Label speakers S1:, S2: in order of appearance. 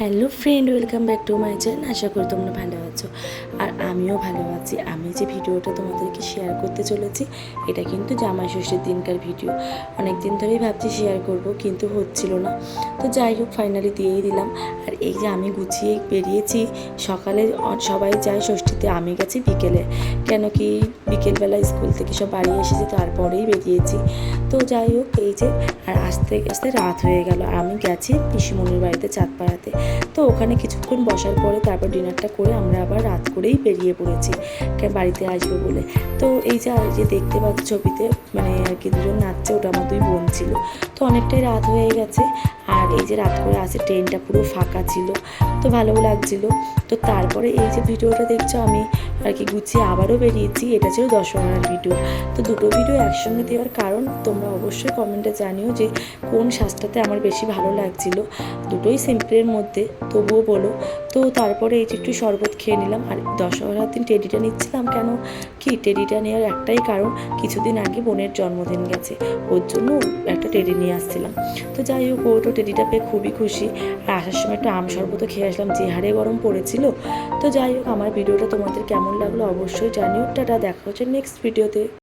S1: Hello friend, welcome back to my channel. আশা করি তোমরা ভালো আছো। আর আমিও ভালো আছি। আমি যে ভিডিওটা তোমাদেরকে শেয়ার করতে চলেছি, এটা কিন্তু জামাই ষষ্ঠীর দিনকার ভিডিও। অনেক দিন ধরেই ভাবছি শেয়ার করব, কিন্তু হচ্ছিল না। তো যাই হোক ফাইনালি দিয়েই দিলাম। আর এই যে আমি গুছিয়ে বেরিয়েছি, সকালে সবাই যায় ষষ্ঠীতে, আমি গেছি বিকেলে। কেন কি বিকেলবেলা স্কুল থেকে সব বাড়ি এসেছি, তারপরেই বেরিয়েছি। তো যাই হোক, এই যে, আর আস্তে আস্তে রাত হয়ে গেল। আমি গেছি পিসিমণির বাড়িতে চাঁদপাড়াতে। তো ওখানে কিছুক্ষণ বসার পরে তারপর ডিনারটা করে আমরা আবার রাত করেই বেরিয়ে পড়েছি বাড়িতে আসবে বলে। তো এই যে যে দেখতে পাচ্ছি ছবিতে মানে আর কি দুজন নাচছে, ওটা আমার দুই বোন ছিল। তো অনেকটাই রাত হয়ে গেছে, আর এই যে রাত করে আসে ট্রেনটা পুরো ফাঁকা ছিল, তো ভালোও লাগছিল। তো তারপরে এই যে ভিডিওটা দেখছ আমি আর কি গুছিয়ে আবারও বেরিয়েছি, এটা ছিল দশহরার ভিডিও তো দুটো ভিডিও একসঙ্গে দেওয়ার কারণ তোমরা অবশ্যই কমেন্টে জানিও যে কোন সাজটাতে আমার বেশি ভালো লাগছিল। দুটোই সিম্পলের মধ্যে, তবুও বলো। তো তারপরে এই যে একটু শরবত খেয়ে নিলাম। আর দশহরার দিন টেডিটা নিচ্ছিলাম কেন? কি টেডিটা নেওয়ার একটাই কারণ, কিছুদিন আগে বোনের জন্মদিন গেছে। ওর জন্য একটা টেডি নিয়ে আসছিলাম। তো যাই হোক, ও তো টেডিটা পেয়ে খুবই খুশি। আর আসার সময় একটা আম শরবতও খেয়ে আসলাম, যে হারে গরম পড়েছিল। তো যাই হোক, আমার ভিডিওটা তোমাদের কেমন লাগল অবশ্যই জানিও টাটা দেখা হচ্ছে নেক্সট ভিডিওতে